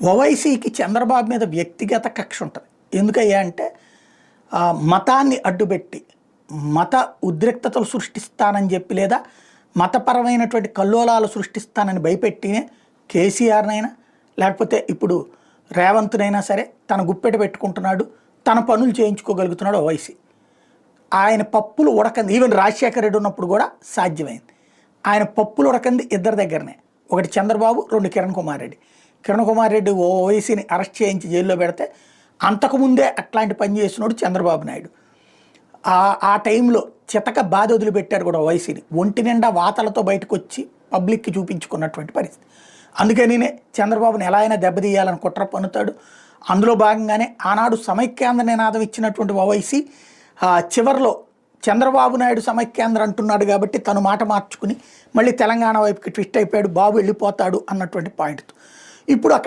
ఓవైసీకి చంద్రబాబు మీద వ్యక్తిగత కక్ష ఉంటుంది. ఎందుకయ్యా అంటే మతాన్ని అడ్డుపెట్టి మత ఉద్రిక్తతలు సృష్టిస్తానని చెప్పి లేదా మతపరమైనటువంటి కల్లోలాలు సృష్టిస్తానని భయపెట్టినే కేసీఆర్నైనా లేకపోతే ఇప్పుడు రేవంత్నైనా సరే తన గుప్పెట పెట్టుకుంటున్నాడు తన పనులు చేయించుకోగలుగుతున్నాడు ఓవైసీ. ఆయన పప్పులు ఉడకంది. ఈవెన్ రాజశేఖర రెడ్డి ఉన్నప్పుడు కూడా సాధ్యమైంది. ఆయన పప్పులు ఉడకంది ఇద్దరి దగ్గరనే. ఒకటి చంద్రబాబు రెండు కిరణ్ కుమార్ రెడ్డి. కిరణ్ కుమార్ రెడ్డి ఓ ఓవైసీని అరెస్ట్ చేయించి జైల్లో పెడితే అంతకుముందే అట్లాంటి పని చేసినోడు చంద్రబాబు నాయుడు ఆ టైంలో చితక బాధ వదిలిపెట్టారు కూడా వైసీని ఒంటి నిండా వాతలతో బయటకు వచ్చి పబ్లిక్కి చూపించుకున్నటువంటి పరిస్థితి అందుకనినే చంద్రబాబుని ఎలా అయినా దెబ్బతీయాలని కుట్ర పన్నుతాడు అందులో భాగంగానే ఆనాడు సమైక్యాంధ్ర నినాదం ఇచ్చినటువంటి ఓవైసీ ఆ, చివర్లో చంద్రబాబు నాయుడు సమైక్యాంధ్ర అంటున్నాడు కాబట్టి తను మాట మార్చుకుని మళ్ళీ తెలంగాణ వైపుకి ట్విస్ట్ అయిపోయాడు బాబు వెళ్ళిపోతాడు అన్నటువంటి e por acrescentar